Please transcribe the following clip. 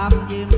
ามยิ้ม